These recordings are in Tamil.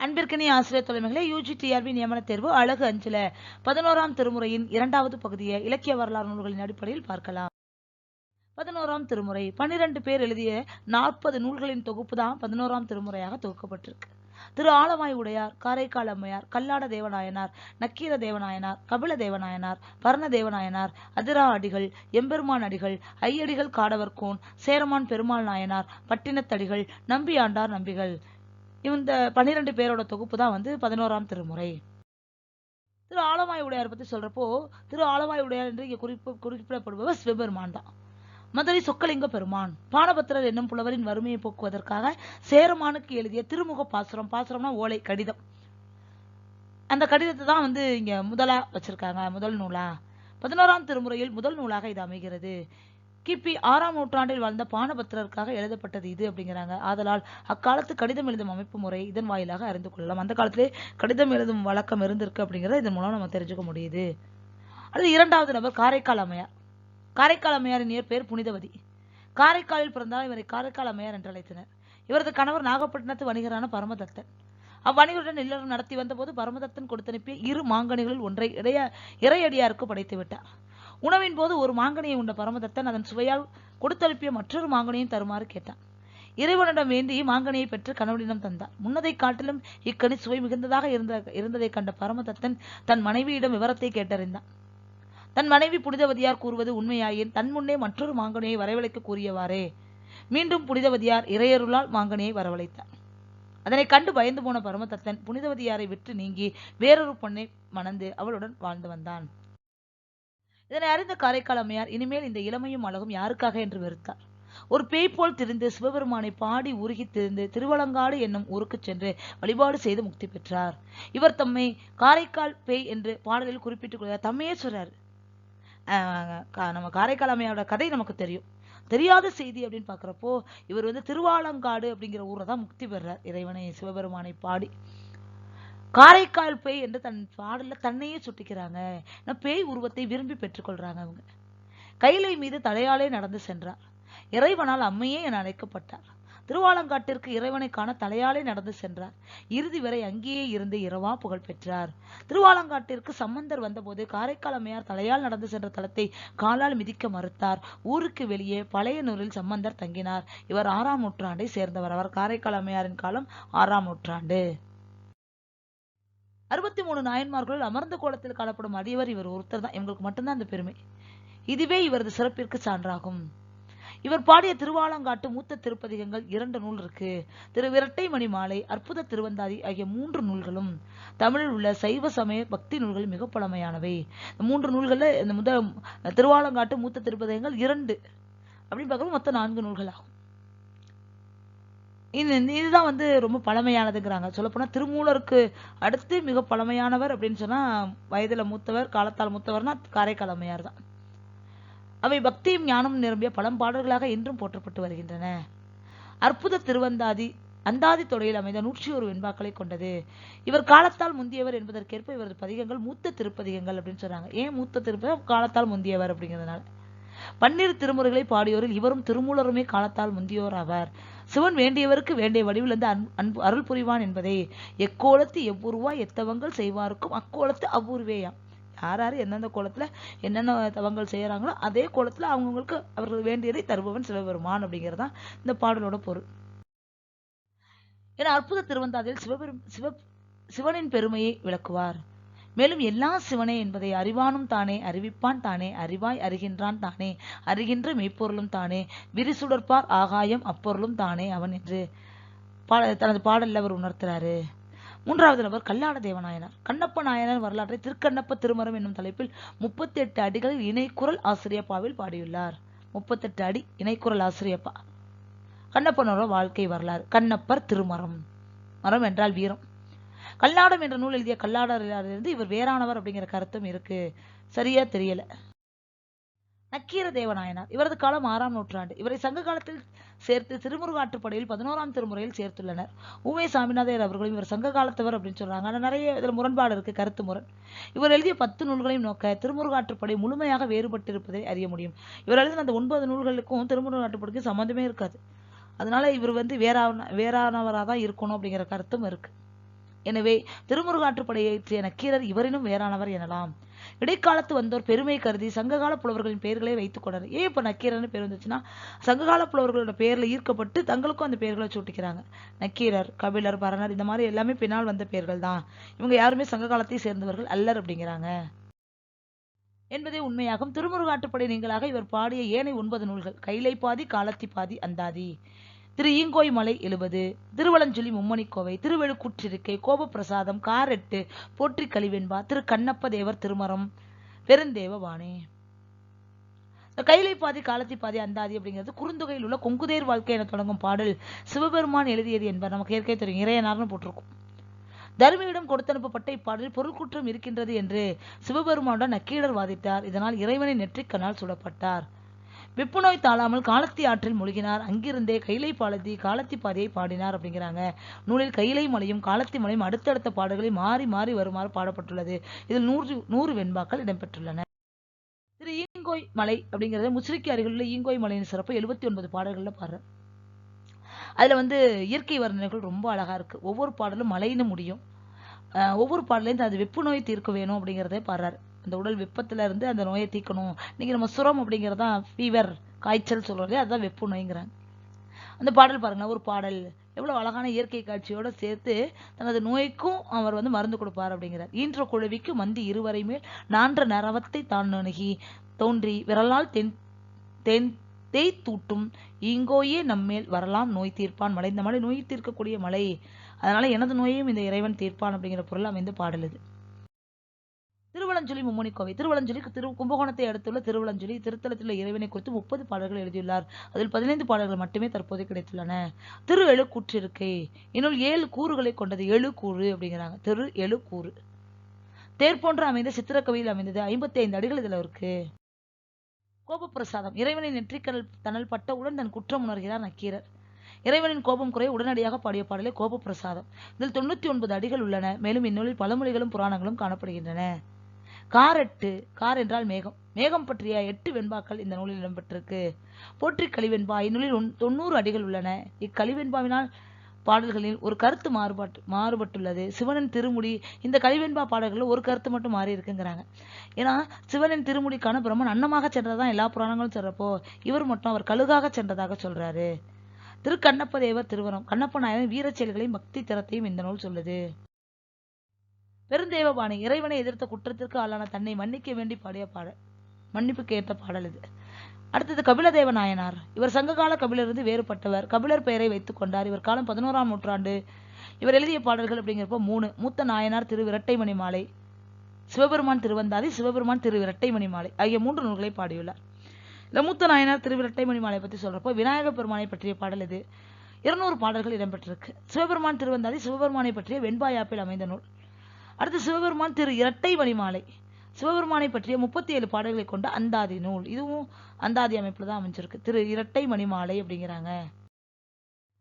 அன்பிற்கனி ஆசிரியர் தலைமைகளே யூஜி டிஆர்பி நியமன தேர்வு அழகு அஞ்சல பதினோராம் திருமுறையின் இரண்டாவது பகுதியை இலக்கிய வரலாறு நூல்களின் அடிப்படையில் பார்க்கலாம். பதினோராம் திருமுறை பன்னிரண்டு பேர் எழுதிய நாற்பது நூல்களின் தொகுப்பு தான் பதினோராம் திருமுறையாக தொகுக்கப்பட்டிருக்கு. திரு ஆலமாய் உடையார் காரைக்கால் அம்மையார் கல்லாட தேவநாயனார் நக்கீர தேவநாயனார் கபில தேவநாயனார் பர்ண தேவநாயனார் அதிரா அடிகள் எம்பெருமான் அடிகள் ஐயடிகள் காடவர்கோன் சேரமான் பெருமாள் நாயனார் பட்டினத்தடிகள் நம்பியாண்டார் நம்பிகள். இந்த பன்னிரண்டு பேரோட தொகுப்பு தான் வந்து பதினோராம் திருமுறை. திரு ஆலவாய் உடையார் பத்தி சொல்றப்போ திரு ஆலவாய் உடையார் என்று இங்கே குறிப்பு குறிப்பிடப்படுபவர் சிவபெருமான் தான். மதுரை சொக்கலிங்க பெருமான். பானபத்திரர் என்னும் புலவரின் வறுமையை போக்குவதற்காக சேரமானுக்கு எழுதிய திருமுக பாசுரம். பாசுரம்னா ஓலை கடிதம். அந்த கடிதத்தை தான் வந்து இங்க முதலா வச்சிருக்காங்க முதல் நூலா. பதினோராம் திருமுறையில் முதல் நூலாக இது அமைகிறது. கிபி ஆறாம் நூற்றாண்டில் வாழ்ந்த பானபத்திரருக்காக எழுதப்பட்டது இது அப்படிங்கிறாங்க. ஆதலால் அக்காலத்து கடிதம் எழுதும் அமைப்பு முறை இதன் வாயிலாக அறிந்து கொள்ளலாம். அந்த காலத்திலே கடிதம் எழுதும் வழக்கம் இருந்திருக்கு அப்படிங்கிறத இதன் மூலம் நம்ம தெரிஞ்சுக்க முடியுது. அடுத்து இரண்டாவது நபர் காரைக்கால் அம்மையார். காரைக்கால் அம்மையாரின் இயற்பெயர் புனிதவதி. காரைக்காலில் பிறந்தால் இவரை காரைக்கால் அம்மையார் என்று அழைத்தனர். இவரது கணவர் நாகப்பட்டினத்து வணிகரான பரமதத்தன். அவ்வணிகருடன் இல்லறம் நடத்தி வந்தபோது பரமதத்தன் கொடுத்தனுப்பிய இரு மாங்கனிகளில் ஒன்றை இடைய இறையடியாருக்கு படைத்து விட்டார் உணவின் போது ஒரு மாங்கனியை உண்ட பரமதத்தன் அதன் சுவையால் கொடுத்தனுப்பிய மற்றொரு மாங்கனியும் தருமாறு கேட்டான். இறைவனிடம் வேண்டி மாங்கனியை பெற்று கணவனிடம் தந்தார். முன்னதை காட்டிலும் இக்கனி சுவை மிகுந்ததாக இருந்த இருந்ததை கண்ட பரமதத்தன் தன் மனைவியிடம் விவரத்தை கேட்டறிந்தான். தன் மனைவி புனிதவதியார் கூறுவது உண்மையாயின் தன் முன்னே மற்றொரு மாங்கனியை வரவழைக்க கூறியவாறே. மீண்டும் புனிதவதியார் இறையருளால் மாங்கனியை வரவழைத்தார். அதனை கண்டு பயந்து போன பரமதத்தன் புனிதவதியாரை விட்டு நீங்கி வேறொரு பொண்ணை மணந்து அவளுடன் வாழ்ந்து வந்தான். இதனை அறிந்த காரைக்கால் அம்மையார் இனிமேல் இந்த இளமையும் அழகும் யாருக்காக? என்று வெறுத்தார். ஒரு பேய் போல் திரிந்து சிவபெருமானை பாடி உருகி திரிந்து திருவலங்காடு என்னும் ஊருக்கு சென்று வழிபாடு செய்து முக்தி பெற்றார். இவர் தம்மை காரைக்கால் பேய் என்று பாடலில் குறிப்பிட்டுக் கொள்கிறார். தம்மையே சொல்றாரு. நம்ம காரைக்கால் அம்மையோட கதை நமக்கு தெரியும். தெரியாத செய்தி அப்படின்னு பாக்குறப்போ இவர் வந்து திருவாலங்காடு அப்படிங்கிற ஊரை தான் முக்தி பெறார். இறைவனை சிவபெருமானை பாடி. காரைக்கால் பேய் என்று தன் பாடலில் தன்னையே சுட்டிக்கிறாங்க. பேய் உருவத்தை விரும்பி பெற்றுக்கொள்றாங்க அவங்க. கைலை மீது தலையாலே நடந்து சென்றார். இறைவனால் அம்மையே என அழைக்கப்பட்டார். திருவாலங்காட்டிற்கு இறைவனை காண தலையாலே நடந்து சென்றார். இறுதி வரை அங்கேயே இருந்து இரவா புகழ் பெற்றார். திருவாலங்காட்டிற்கு சம்பந்தர் வந்தபோது காரைக்கால் அம்மையார் தலையால் நடந்து சென்ற தலத்தை காலால் மிதிக்க மறுத்தார். ஊருக்கு வெளியே பழைய நூலில் சம்பந்தர் தங்கினார். இவர் ஆறாம் நூற்றாண்டை சேர்ந்தவர். அவர் காரைக்கால் அம்மையாரின் காலம் ஆறாம் நூற்றாண்டு. அறுபத்தி மூணு நாயன்மார்களுள் அமர்ந்த கோலத்தில் காணப்படும் அடியவர் இவர். ஒருத்தர் தான். இவங்களுக்கு மட்டும்தான் அந்த பெருமை. இதுவே இவரது சிறப்பிற்கு சான்றாகும். இவர் பாடிய திருவாலங்காட்டு மூத்த திருப்பதிகங்கள் இரண்டு நூல் இருக்கு. திரு விரட்டை மணி மாலை அற்புத திருவந்தாதி ஆகிய மூன்று நூல்களும் தமிழில் உள்ள சைவ சமய பக்தி நூல்கள் மிக பழமையானவை. மூன்று நூல்களில் இந்த முதல் திருவாலங்காட்டு மூத்த திருப்பதிகங்கள் இரண்டு. அப்படின்னு பார்க்கும்போது மொத்தம் நான்கு நூல்கள் ஆகும். இது இதுதான் வந்து ரொம்ப பழமையானதுங்கிறாங்க. சொல்லப்போனால் திருமூலருக்கு அடுத்து மிக பழமையானவர் அப்படின்னு சொன்னால் வயதில் மூத்தவர் காலத்தால் மூத்தவர்னா காரைக்கால் அம்மையார் தான். அவை பக்தியும் ஞானம் நிரம்பிய பழம்பாடல்களாக இன்றும் போற்றப்பட்டு வருகின்றன. அற்புத திருவந்தாதி அந்தாதி தொடையில் அமைந்த நூற்றி ஒரு வெண்பாக்களை கொண்டது. இவர் காலத்தால் முந்தியவர் என்பதற்கேற்ப இவரது பதிகங்கள் மூத்த திருப்பதிகங்கள் அப்படின்னு சொல்றாங்க ஏன் மூத்த திருப்பதி காலத்தால் முந்தியவர் அப்படிங்கிறதுனால. பன்னிரு திருமுறைகளை பாடியோரில் இவரும் திருமூலருமே காலத்தால் முந்தியோர் ஆவார். சிவன் வேண்டியவருக்கு வேண்டிய வடிவில் இருந்து அன்பு அருள் புரிவான் என்பதை. எக்கோலத்து எவ்வுருவா எத்தவங்கள் செய்வாருக்கும் அக்கோலத்து அவ்வுருவேயாம். யார் யார் எந்தெந்த கோலத்துல என்னென்ன தவங்கள் செய்யறாங்களோ அதே கோலத்துல அவங்கவுங்களுக்கு அவர்கள் வேண்டியதை தருபவன் சிவபெருமான் அப்படிங்கறதுதான் இந்த பாடலோட பொருள். என அற்புத திருவந்தாதில் சிவபெரும் சிவ சிவனின் பெருமையை விளக்குவார். மேலும் எல்லா சிவனே என்பதை அறிவானும் தானே அறிவிப்பான் தானே அறிவாய் அறிகின்றான் தானே அறிகின்ற மெய்ப்பொருளும் தானே விரிசுடற்பார் ஆகாயம் அப்பொருளும் தானே அவன் என்று பாட தனது பாடலில் அவர் உணர்த்துறாரு. மூன்றாவது நபர் கல்லாட தேவநாயனார். கண்ணப்ப நாயனார் வரலாற்றை திருக்கண்ணப்ப திருமரம் என்னும் தலைப்பில் முப்பத்தி எட்டு அடிகளில் இணைக்குரல் ஆசிரியப்பாவில் பாடியுள்ளார். முப்பத்தெட்டு அடி இணைக்குரல் ஆசிரியப்பா. கண்ணப்பனோட வாழ்க்கை வரலாறு. கண்ணப்பர் திருமரம். மரம் என்றால் வீரம். கல்லாடம் என்ற நூல் எழுதிய கல்லாடரிலிருந்து இவர் வேறானவர் அப்படிங்கிற கருத்தும் இருக்கு. சரியா தெரியல. நக்கீர தேவநாயனார் இவரது காலம் ஆறாம் நூற்றாண்டு. இவரை சங்க காலத்தில் சேர்த்து திருமுருகாட்டுப்படையில் பதினோராம் திருமுறையில் சேர்த்துள்ளனர். உமே சாமிநாதையர் அவர்களும் இவர் சங்க காலத்தவர் அப்படின்னு சொல்றாங்க. ஆனா நிறைய இதுல முரண்பாடு இருக்கு கருத்து முரண். இவர் எழுதிய பத்து நூல்களையும் நோக்க திருமுருகாற்றுப்படை முழுமையாக வேறுபட்டிருப்பதை அறிய முடியும். இவர் எழுதின அந்த ஒன்பது நூல்களுக்கும் திருமுருகாட்டுப்படைக்கும் சம்மந்தமே இருக்காது. அதனால இவர் வந்து வேறான வேறானவராக தான் இருக்கணும் அப்படிங்கிற கருத்தும் இருக்கு. எனவே திருமுருகாற்றுப்படையை இயற்றிய நக்கீரர் இவரினும் வேறானவர் எனலாம். இடைக்காலத்து வந்தோர் பெருமை கருதி சங்ககால புலவர்களின் பெயர்களை வைத்துக் கொண்டனர். ஏன் இப்ப நக்கீரர்னு பேர் வந்துச்சுன்னா சங்ககால புலவர்களோட பெயர்ல ஈர்க்கப்பட்டு தங்களுக்கும் அந்த பெயர்களை சூட்டிக்கிறாங்க. நக்கீரர் கபிலர் பரணர் இந்த மாதிரி எல்லாமே பின்னால் வந்த பெயர்கள் தான். இவங்க யாருமே சங்க காலத்தை சேர்ந்தவர்கள் அல்லர் அப்படிங்கிறாங்க. என்பதே உண்மையாகும். திருமுருகாட்டுப்படை நீங்களாக இவர் பாடிய ஏனை ஒன்பது நூல்கள் கைலை பாதி காலத்தி பாதி அந்தாதி. திரு ஈங்கோய் மலை எழுபது திருவலஞ்சுழி மும்மணிக்கோவை திருவெழுக்குற்றிருக்கை கோபப்பிரசாதம் காரெட்டு போற்றி கழிவெண்பா திரு கண்ணப்ப தேவர் திருமரம் பெருந்தேவ வாணி. கைலை பாதி காலத்தி பாதி அந்தாதி அப்படிங்கிறது குறுந்தொகையில் உள்ள கொங்குதேர் வாழ்க்கை என தொடங்கும் பாடல் சிவபெருமான் எழுதியது என்பர். நமக்கு ஏற்கே தெரியும். இறையனார்னு போட்டிருக்கும். தருமியிடம் கொடுத்தனுப்பப்பட்ட இப்பாடலில் பொருள் குற்றம் இருக்கின்றது என்று சிவபெருமானுடன் நக்கீடர் வாதிட்டார். இதனால் இறைவனை நெற்றிக்கண்ணால் சுடப்பட்டார். வெப்புநோய் தாழாமல் காலத்தி ஆற்றில் மூழ்கினார். அங்கிருந்தே கைலை பாலத்தி காலத்தி பாதையை பாடினார் அப்படிங்கிறாங்க. நூலில் கைலை மலையும் காலத்தி மலையும் அடுத்தடுத்த பாடல்களில் மாறி மாறி வருமாறு பாடப்பட்டுள்ளது. இதில் நூறு நூறு வெண்பாக்கள் இடம்பெற்றுள்ளன. திரு ஈங்கோய் மலை அப்படிங்கிறது முசிறிக்கு அருகிலுள்ள ஈங்கோய் மலையின் சிறப்பு எழுபத்தி ஒன்பது பாடல்களில் பாரு அதுல வந்து இயற்கை வர்ணனைகள் ரொம்ப அழகா இருக்கு. ஒவ்வொரு பாடலும் மலைன்னு முடியும். ஒவ்வொரு பாடலையும் அது வெப்பு நோய் தீர்க்க வேணும் அப்படிங்கிறதே பாடுறாரு. அந்த உடல் வெப்பத்துல இருந்து அந்த நோயை தீர்க்கணும். இன்னைக்கு நம்ம சுரம் அப்படிங்கிறதா ஃபீவர் காய்ச்சல் சொல்றோம் இல்லையா? அதுதான் வெப்பு நோய்ங்கிறாங்க. அந்த பாடல் பாருங்க ஒரு பாடல். எவ்வளவு அழகான இயற்கை காட்சியோட சேர்த்து தனது நோய்க்கும் அவர் வந்து மருந்து கொடுப்பார் அப்படிங்கிறார். ஈன்ற குழுவிக்கு மந்தி இருவரை மேல் நான்ற நரவத்தை தான் அணுகி தோன்றி விரலால் தென் தென் தேய் தூட்டும் இங்கோயே நம்மேல் வரலாம் நோய் தீர்ப்பான். மலை இந்த மலை நோய் தீர்க்கக்கூடிய மலை. அதனால எனது நோயையும் இந்த இறைவன் தீர்ப்பான் அப்படிங்கிற பொருள் அமைந்த பாடல் இது. திருவலஞ்சொலி மும்மணி கோவை. திருவலஞ்சொலி திரு கும்பகோணத்தை அடுத்துள்ள திருவலஞ்சொலி திருத்தலத்தில் இறைவனை குறித்து முப்பது பாடல்கள் எழுதியுள்ளார். அதில் பதினைந்து பாடல்கள் மட்டுமே தற்போது கிடைத்துள்ளன. திரு எழுக்கூற்றிருக்கை இன்னும் ஏழு கூறுகளை கொண்டது எழு கூறு அப்படிங்கிறாங்க. திரு எழு கூறு. தேர் போன்று அமைந்த சித்திரக்கவியில் அமைந்தது ஐம்பத்தி ஐந்து அடிகள் இதில் இருக்கு. கோபப்பிரசாதம். இறைவனின் நெற்றிக்கடல் தனல் பட்டவுடன் தன் குற்றம் உணர்கிறார் நக்கீரர். இறைவனின் கோபம் குறைய உடனடியாக பாடிய பாடலே கோபப்பிரசாதம். இதில் தொண்ணூத்தி ஒன்பது அடிகள் உள்ளன. மேலும் இந்நூலில் பழமொழிகளும் புராணங்களும் காணப்படுகின்றன. காரெட்டு கார் என்றால் மேகம். மேகம் பற்றிய எட்டு வெண்பாக்கள் இந்த நூலில் இடம்பெற்றிருக்கு. போற்றி கலிவெண்பா இந்நூலில் ஒன்- தொண்ணூறு அடிகள் உள்ளன. இக்கலிவெண்பாவினால் பாடல்களில் ஒரு கருத்து மாறுபாட்டு மாறுபட்டுள்ளது. சிவனின் திருமுடி இந்த கலிவெண்பா பாடல்களில் ஒரு கருத்து மட்டும் மாறி இருக்குங்கிறாங்க ஏன்னா சிவனின் திருமுடிக்கான பிரம்மன் அன்னமாக சென்றதான் எல்லா புராணங்களும் சொல்றப்போ இவர் மட்டும் அவர் கழுகாக சென்றதாக சொல்றாரு. திரு கண்ணப்பதேவர் திருவரம் கண்ணப்ப நாயகன் வீரச் செயல்களையும் பக்தி திறத்தையும் இந்த நூல் சொல்லுது. பெருந்தேவபாணி இறைவனை எதிர்த்த குற்றத்திற்கு ஆளான தன்னை மன்னிக்க வேண்டி பாடிய பாடல். மன்னிப்பு கேட்ட பாடல் இது. அடுத்தது கபிலதேவ நாயனார். இவர் சங்ககால கபிலரிருந்து வேறுபட்டவர். கபிலர் பெயரை வைத்துக் கொண்டார். இவர் காலம் பதினோராம் நூற்றாண்டு. இவர் எழுதிய பாடல்கள் அப்படிங்கிறப்போ மூணு. மூத்த நாயனார் திருவிரட்டைமணி மாலை சிவபெருமான் திருவந்தாதி சிவபெருமான் திரு இரட்டைமணி மாலை ஆகிய மூன்று நூல்களை பாடியுள்ளார். இந்த மூத்த நாயனார் திரு இரட்டைமணி மாலை பற்றி சொல்றப்போ விநாயக பெருமானை பற்றிய பாடல் இது. இருநூறு பாடல்கள் இடம்பெற்றிருக்கு. சிவபெருமான் திருவந்தாதி சிவபெருமானை பற்றிய வெண்பாயாப்பில் அமைந்த நூல். அடுத்து சிவபெருமான் திரு இரட்டை மணிமாலை சிவபெருமானை பற்றிய முப்பத்தி ஏழு பாடல்களை கொண்ட அந்தாதி நூல். இதுவும் அந்தாதி அமைப்பில் தான் அமைஞ்சிருக்கு. திரு இரட்டை மணிமாலை அப்படிங்கிறாங்க.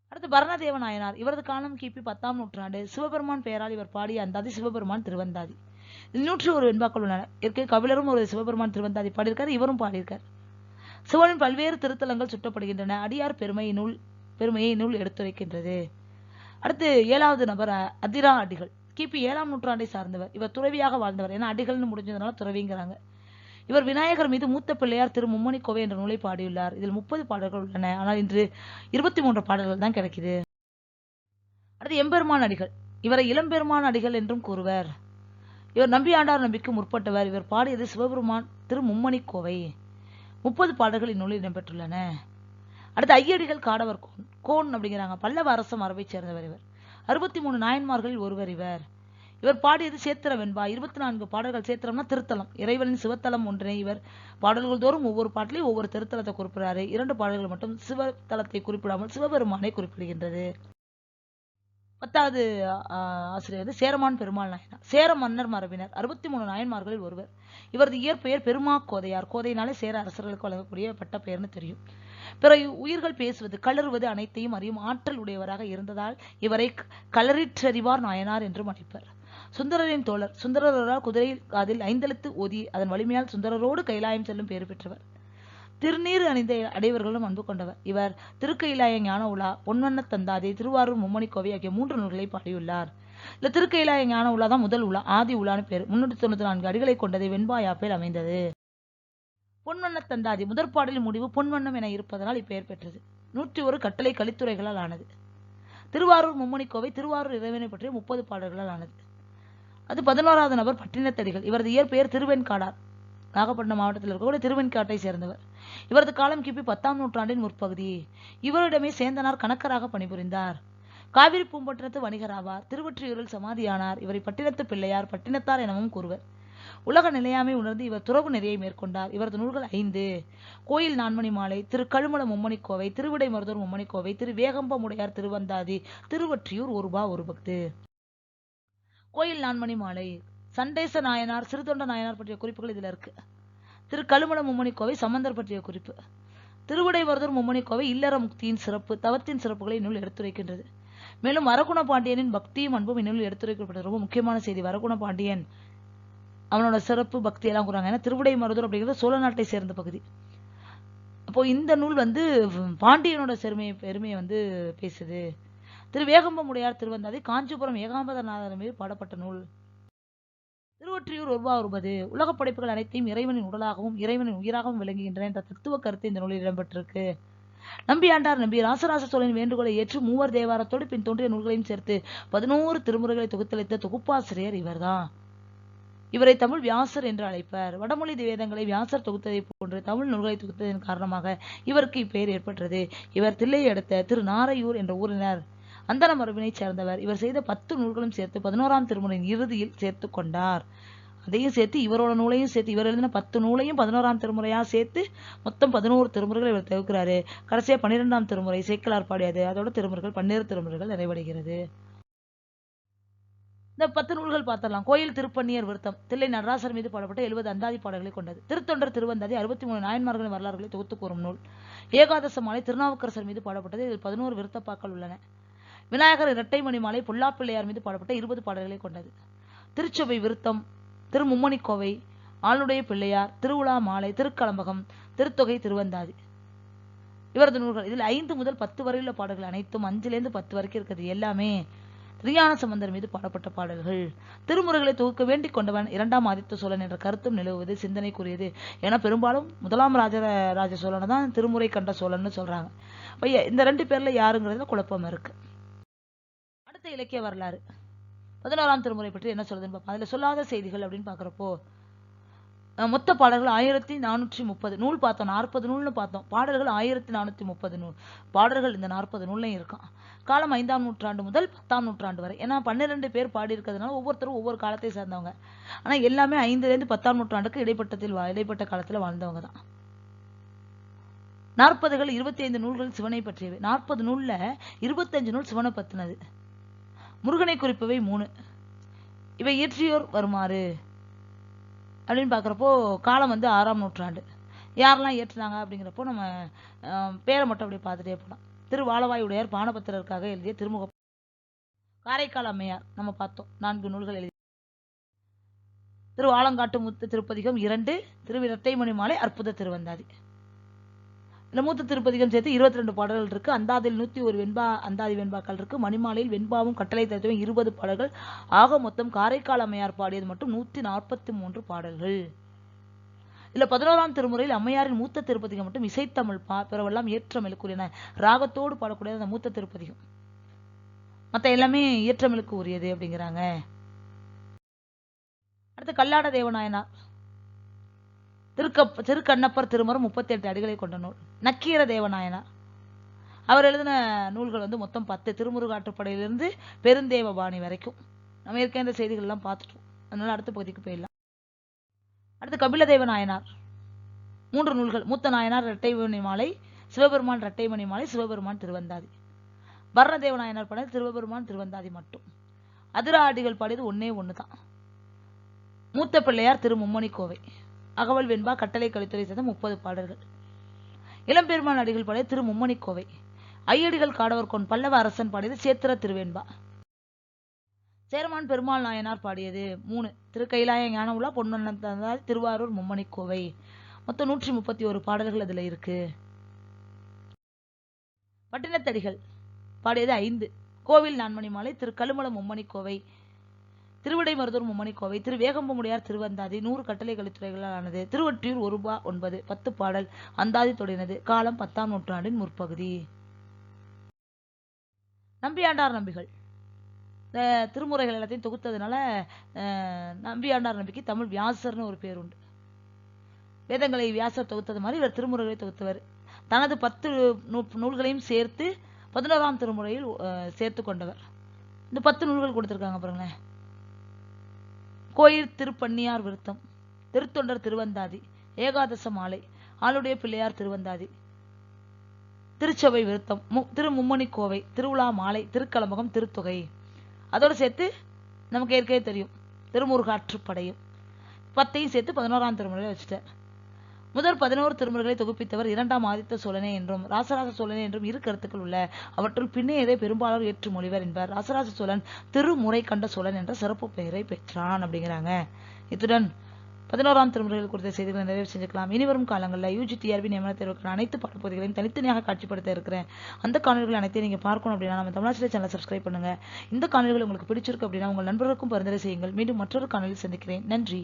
அடுத்து பரணதேவ நாயனார். இவரது காலம் கிபி பத்தாம் நூற்றாண்டு. சிவபெருமான் பெயரால் இவர் பாடிய அந்தாதி சிவபெருமான் திருவந்தாதி. நூற்றி ஒரு வெண்பாக்கள் உள்ளன. இருக்கு கபிலரும் ஒரு சிவபெருமான் திருவந்தாதி பாடியிருக்காரு. இவரும் பாடியிருக்கார். சிவனின் பல்வேறு திருத்தலங்கள் சுட்டப்படுகின்றன. அடியார் பெருமை நூல் பெருமையை நூல் எடுத்துரைக்கின்றது. அடுத்து ஏழாவது நபர் அதிரா அடிகள். கிபி ஏழாம் நூற்றாண்டை சார்ந்தவர். இவர் துறவியாக வாழ்ந்தவர். ஏன்னா அடிகள்னு முடிஞ்சதுனால துறவிங்கிறாங்க. இவர் விநாயகர் மீது மூத்த பிள்ளையார் திரு. மும்மணி கோவை என்ற நூலை பாடியுள்ளார். இதில் முப்பது பாடல்கள் உள்ளன. ஆனால் இன்று இருபத்தி மூன்று பாடல்கள் தான் கிடைக்குது. அடுத்து எம்பெருமான் அடிகள். இவரை இளம்பெருமான் அடிகள் என்றும் கூறுவர். இவர் நம்பியாண்டார் நம்பிக்கு முற்பட்டவர். இவர் பாடியது சிவபெருமான் திரு. மும்மணி கோவை. முப்பது பாடல்கள் இந்நூலில் இடம்பெற்றுள்ளன. அடுத்து ஐயடிகள் காடவர் கோன். கோன் அப்படிங்கிறாங்க. பல்லவ அரச மரபைச் சேர்ந்தவர் இவர். அறுபத்தி மூணு நாயன்மார்களில் ஒருவர் இவர். இவர் பாடியது சேத்திரம் வெண்பா இருபத்தி நான்கு பாடல்கள் சேத்திரம்னா திருத்தலம். இறைவனின் சிவத்தலம் ஒன்றினை இவர். பாடல்கள் தோறும் ஒவ்வொரு பாட்டிலையும் ஒவ்வொரு திருத்தலத்தை குறிப்பிடுறாரு. இரண்டு பாடல்கள் மட்டும் சிவத்தலத்தை குறிப்பிடாமல் சிவபெருமானை குறிப்பிடுகின்றது. பத்தாவது ஆஹ், ஆசிரியர் வந்து சேரமான் பெருமாள் நாயனார். சேர மன்னர் மரபினர். அறுபத்தி மூணு நாயன்மார்களில் ஒருவர். இவரது இயற்பெயர் பெருமா கோதையார் கோதையினாலே சேர அரசர்களுக்கு வழங்கக்கூடிய பட்ட பெயர்னு தெரியும். பிற உயிர்கள் பேசுவது கலறுவது அனைத்தையும் அறியும் ஆற்றல் உடையவராக இருந்ததால் இவரை கலரிற்றறிவார் களறிற்றறிவார் நாயனார் என்றும் அழைப்பர் சுந்தரரின் தோழர் சுந்தரரால் குதிரையில் அதில் ஐந்தெழுத்து ஓதி அதன் வலிமையால் சுந்தரரோடு கைலாயம் செல்லும் பேறு பெற்றவர். திருநீறு அணிந்த அடைவர்களும் அன்பு கொண்டவர். இவர் திருக்கைலாய ஞான உலா பொன்வண்ண தந்தாதி திருவாரூர் மும்மணி கோவை ஆகிய மூன்று நூல்களை பாடியுள்ளார். இந்த திருக்கையிலாய ஞான உலா தான் முதல் உலா ஆதி உலான்னு பேர். முன்னூற்றி தொண்ணூத்தி நான்கு அடிகளை கொண்டது வெண்பாயாப்பில் அமைந்தது. பொன்வண்ண தந்தாதி முதற்பாடலின் முடிவு பொன்வண்ணம் என இருப்பதனால் இப்பெயர் பெற்றது. நூற்றி ஒரு கட்டளை கலித்துறைகளால் ஆனது. திருவாரூர் மும்மணிக்கோவை திருவாரூர் இறைவனை பற்றிய முப்பது பாடல்களால் ஆனது. அது பதினோராவது நபர் பட்டினத்தடிகள். இவரது இயற்பெயர் திருவெண்காடார் நாகப்பட்டினம் மாவட்டத்தில் இருக்கக்கூடிய திருவெண்காட்டை சேர்ந்தவர். இவரது காலம் கிபி பத்தாம் நூற்றாண்டின் முற்பகுதி இவரிடமே சேந்தனார் கணக்கராக பணிபுரிந்தார். காவிரி பூம்பட்டினத்து வணிகராவார் திருவொற்றியூரில் சமாதியானார். இவரை பட்டினத்து பிள்ளையார் பட்டினத்தார் எனவும் கூறுவர். உலக நிலையாமை உணர்ந்து இவர் துறவு நெறியை மேற்கொண்டார். இவரது நூல்கள் ஐந்து. கோயில் நான்மணி மாலை திரு கழுமல மும்மணிக்கோவை திருவிடை மருதூர் மும்மணிக்கோவை திரு வேகம்பமுடையார் திருவந்தாதி திருவற்றியூர் ஒருபா ஒரு பக்து. கோயில் நான்மணி மாலை சண்டேச நாயனார் சிறுதொண்ட நாயனார் பற்றிய குறிப்புகள் இதில் இருக்கு. திரு கழுமல மும்மணிக்கோவை சம்பந்தர் பற்றிய குறிப்பு. திருவிடைவரதூர் மும்மணிக்கோவை இல்லற முக்தியின் சிறப்பு தவத்தின் சிறப்புகளை இந்நூல் எடுத்துரைக்கின்றது. மேலும் வரகுண பாண்டியனின் பக்தியும் அன்பும் இந்நூலில் எடுத்துரைக்கப்பட்ட ரொம்ப முக்கியமான செய்தி. வரகுண பாண்டியன் அவனோட சிறப்பு பக்தி எல்லாம் கூறாங்க. ஏன்னா திருவிடை மருதூர் அப்படிங்கிறது சோழ நாட்டை சேர்ந்த பகுதி. அப்போ இந்த நூல் வந்து பாண்டியனோட பெருமையை பெருமையை வந்து பேசுது. திரு வேகம்பமுடையார் திருவந்தாதி காஞ்சிபுரம் ஏகாம்பதநாதர் மீது பாடப்பட்ட நூல். திருவொற்றியூர் ஒருவா ஒருபது உலகப் படைப்புகள் அனைத்தையும் இறைவனின் உடலாகவும் இறைவனின் உயிராகவும் விளங்குகின்றன என்ற தத்துவ கருத்து இந்த நூலில் இடம்பெற்றிருக்கு. நம்பியாண்டார் நம்பி ராசராச சோழன் வேண்டுகோளை ஏற்று மூவர் தேவாரத்தோடு பின் தோன்றிய நூல்களையும் சேர்த்து பதினோரு திருமுறைகளை தொகுத்தளித்த தொகுப்பாசிரியர் இவர்தான். இவரை தமிழ் வியாசர் என்று அழைப்பர். வடமொழி வேதங்களை வியாசர் தொகுத்ததை போன்று தமிழ் நூல்களை தொகுத்ததன் காரணமாக இவருக்கு இப்பெயர் ஏற்பட்டது. இவர் தில்லையை அடுத்த திரு நாரையூர் என்ற ஊரினர். அந்தன மரபினைச் சேர்ந்தவர். இவர் செய்த பத்து நூல்களும் சேர்த்து பதினோராம் திருமுறையின் இறுதியில் சேர்த்து கொண்டார். அதையும் சேர்த்து இவரோட நூலையும் சேர்த்து இவர் எழுதின பத்து நூலையும் பதினோராம் திருமுறையா சேர்த்து மொத்தம் பதினோரு திருமுறைகள் இவர் தொகுக்கிறாரு. கடைசியா பன்னிரெண்டாம் திருமுறை சேக்கலார் பாடியது. அதோட திருமுறைகள் பன்னிரு திருமுறைகள் நிறைவடைகிறது. இந்த பத்து நூல்கள் பார்த்தரலாம் கோயில் திருப்பன்னியர் விருத்தம். தில்லை நடராசர் மீது பாடப்பட்ட எழுபது அந்தாதி பாடல்களை கொண்டது. திருத்தொண்டர் திருவந்தாதி அறுபத்தி மூணு நாயன்மார்களின் வரலாறுகளை தொகுத்து கூறும் நூல். ஏகாதச மாலை திருநாவுக்கரசர் மீது பாடப்பட்டது. இதில் பதினோரு விருத்தப்பாக்கள் உள்ளன. விநாயகர் இரட்டைமணி மாலை பொல்லாப்பிள்ளையார் மீது பாடப்பட்ட இருபது பாடல்களை கொண்டது. திருச்சபை விருத்தம் திருமும்மணிக்கோவை ஆளுடைய பிள்ளையார் திருவிழா மாலை திருக்கலம்பகம் திருத்தொகை திருவந்தாதி. இவரது நூல்கள். இதில் ஐந்து முதல் பத்து வரையுள்ள பாடல்கள் அனைத்தும் அஞ்சுலேருந்து பத்து வரைக்கும் இருக்கிறது எல்லாமே திருஞான சம்பந்தர் மீது பாடப்பட்ட பாடல்கள். திருமுறைகளை தொகுக்க வேண்டிக் கொண்டவன் இரண்டாம் ஆதித்த சோழன் என்ற கருத்தும் நிலவுவது சிந்தனைக்குரியது. ஏன்னா பெரும்பாலும் முதலாம் ராஜ ராஜ சோழனை தான் திருமுறை கண்ட சோழன்னு சொல்றாங்க. அப்ப இந்த ரெண்டு பேர்ல யாருங்கிறதுல குழப்பம் இருக்கு. அடுத்த இலக்கிய வரலாறு. பதினோராம் திருமுறை பற்றி என்ன சொல்றதுன்னு பார்ப்போம் அதுல சொல்லாத செய்திகள் அப்படின்னு பாக்குறப்போ மொத்த பாடல்கள் ஆயிரத்தி நானூற்றி முப்பது. நூல் பார்த்தோம் நாற்பது நூல்னு பார்த்தோம். பாடல்கள் ஆயிரத்தி நானூற்றி முப்பது நூல். பாடல்கள் இந்த நாற்பது நூல்லையும் இருக்கான். காலம் ஐந்தாம் நூற்றாண்டு முதல் பத்தாம் நூற்றாண்டு வரை. ஏன்னா பன்னிரெண்டு பேர் பாடி இருக்கிறதுனால ஒவ்வொருத்தரும் ஒவ்வொரு காலத்தை சேர்ந்தவங்க. ஆனால் எல்லாமே ஐந்துலேருந்து பத்தாம் நூற்றாண்டுக்கு இடைப்பட்டத்தில் வா- இடைப்பட்ட காலத்தில் வாழ்ந்தவங்க தான். நாற்பதுகள் இருபத்தி ஐந்து நூல்கள் சிவனை பற்றியவை. நாற்பது நூல்ல இருபத்தஞ்சு நூல் சிவனை பத்தினது. முருகனை குறிப்பவை மூணு. இவை இயற்றியோர் வருமாறு. அப்படின்னு பார்க்குறப்போ காலம் வந்து ஆறாம் நூற்றாண்டு. யாரெல்லாம் ஏற்றுனாங்க அப்படிங்கிறப்போ நம்ம பேரை மட்டும் அப்படியே பார்த்துட்டே போகலாம் திருவாலவாயுடையார் பானபத்திரருக்காக எழுதிய திருமுக காரைக்கால் அம்மையார் நம்ம பார்த்தோம். நான்கு நூல்கள் எழுதி. திரு ஆலங்காட்டு முத்து திருப்பதிகம் இரண்டு திருவிரட்டைமணி மாலை அற்புத திருவந்தாதி. மூத்த திருப்பதிகம் சேர்த்து இருபத்தி ரெண்டு பாடல்கள் இருக்கு. அந்தாதில் நூத்தி ஒரு வெண்பா அந்தாதி வெண்பாக்கள் இருக்கு. மணிமாலையில் வெண்பாவும் கட்டளை தத்துவம் இருபது பாடல்கள். ஆக மொத்தம் காரைக்கால் அம்மையார் பாடியது மட்டும் நூத்தி நாற்பத்தி மூன்று பாடல்கள். இதுல பதினோராம் திருமுறையில் அம்மையாரின் மூத்த திருப்பதிகம் மட்டும் இசைத்தமிழ் பா பிறவெல்லாம் ஏற்றமிழுக்குரியன. ராகத்தோடு பாடக்கூடிய அந்த மூத்த திருப்பதிகம். மற்ற எல்லாமே ஏற்றமிழுக்கு உரியது அப்படிங்கிறாங்க. அடுத்து கல்லாட தேவநாயனார். திருக்க திருக்கண்ணப்பர் திருமரம் முப்பத்தி எட்டு அடிகளை கொண்ட நூல். நக்கீர தேவநாயனார் அவர் எழுதின நூல்கள் வந்து மொத்தம் பத்து. திருமுருகாற்றுப்படையிலிருந்து பெருந்தேவபாணி வரைக்கும். நம்ம ஏற்கனவே இந்த செய்திகள் எல்லாம் பார்த்துட்டோம். அதனால அடுத்த பகுதிக்கு போயிடலாம். அடுத்து கபிலதேவ நாயனார் மூன்று நூல்கள். மூத்த நாயனார் இரட்டைமணி மாலை சிவபெருமான் இரட்டைமணி மாலை சிவபெருமான் திருவந்தாதி. வர்ணதேவ நாயனார் பாடியது சிவபெருமான் திருவந்தாதி மட்டும். அதிராடிகள் பாடியது ஒன்னே ஒண்ணுதான். மூத்த பிள்ளையார் திரு மும்மணி கோவை. அகவல் வெண்பா கட்டளை கலித்துறை சேர்ந்த முப்பது பாடல்கள். இளம்பெருமான் அடிகள் பாடிய திரு மும்மணி கோவை. ஐயடிகள் காடவர் கொன் பல்லவ அரசன் பாடியது சேத்திர திருவெண்பா. சேரமான் பெருமாள் நாயனார் பாடியது மூணு. திருக்கைலாய ஞான உலா பொன்னன் திருவாரூர் மும்மணி கோவை. மொத்தம் நூற்றி முப்பத்தி ஒரு பாடல்கள் அதுல இருக்கு. பட்டினத்தடிகள் பாடியது ஐந்து. கோவில் நான்மணி மாலை திரு கழுமலம் மும்மணி கோவை. திருவிடைமருதூர் மும்மணி கோவை திரு திருவந்தாதி நூறு கட்டளை கலித்துறைகளால் ஆனது திருவொற்றியூர் ஒரு ரூபா ஒன்பது பத்து பாடல் அந்தாதி தொடங்கினது காலம் பத்தாம் நூற்றாண்டின் முற்பகுதி. நம்பியாண்டார் நம்பிகள். இந்த திருமுறைகள் எல்லாத்தையும் தொகுத்ததுனால நம்பியாண்டார் நம்பிக்கு தமிழ் வியாசர்னு ஒரு பேர் உண்டு. வேதங்களை வியாசர் தொகுத்தது மாதிரி இவர் திருமுறைகளை தொகுத்தவர். தனது பத்து நூல்களையும் சேர்த்து பதினோராம் திருமுறையில் சேர்த்து கொண்டவர். இந்த பத்து நூல்கள் கொடுத்துருக்காங்க பாருங்களேன். கோயில் திருப்பன்னியார் விருத்தம். திருத்தொண்டர் திருவந்தாதி. ஏகாதச மாலை. ஆளுடைய பிள்ளையார் திருவந்தாதி. திருச்சபை விருத்தம். மு- திரு மும்மணி கோவை. திருவிழா மாலை. திருக்கலம்பகம் திருத்தொகை. அதோடு சேர்த்து நமக்கு ஏற்கனவே தெரியும். திருமுருகாற்றுப்படையும். பத்தையும் சேர்த்து பதினோராம் திருமலையில் வச்சுட்டேன். முதல் பதினோரு திருமுறைகளை தொகுப்பித்தவர் இரண்டாம் ஆதித்த சோழனே என்றும் ராசராச சோழனே என்றும் இரு கருத்துக்கள் உள்ள அவற்றுள் பின்னையதை பெரும்பாலோர் ஏற்று மொழிவர் என்பார். ராசராச சோழன் திருமுறை கண்ட சோழன் என்ற சிறப்பு பெயரை பெற்றான் அப்படிங்கிறாங்க. இத்துடன் பதினோராம் திருமுறைகள் குறித்த செய்திகளை நிறைவு செஞ்சுக்கலாம். இனிவரும் காலங்களில் யூஜி டிஆர்பி நியமன தேர்வுக்கான அனைத்து பாடப்பகுதிகளையும் தனித்தனியாக காட்சிப்படுத்த இருக்கிறேன். அந்த காணொலிகள் அனைத்தையும் நீங்கள் பார்க்கணும் அப்படின்னா நம்ம தமிழாசிரியர் சேனலை சப்ஸ்கிரைப் பண்ணுங்க. இந்த காணொலிகள் உங்களுக்கு பிடிச்சிருக்கு அப்படின்னா உங்கள் நண்பர்களுக்கும் பரிந்துரை செய்யுங்கள். மீண்டும் மற்றொரு காணொலியில் சந்திக்கிறேன். நன்றி.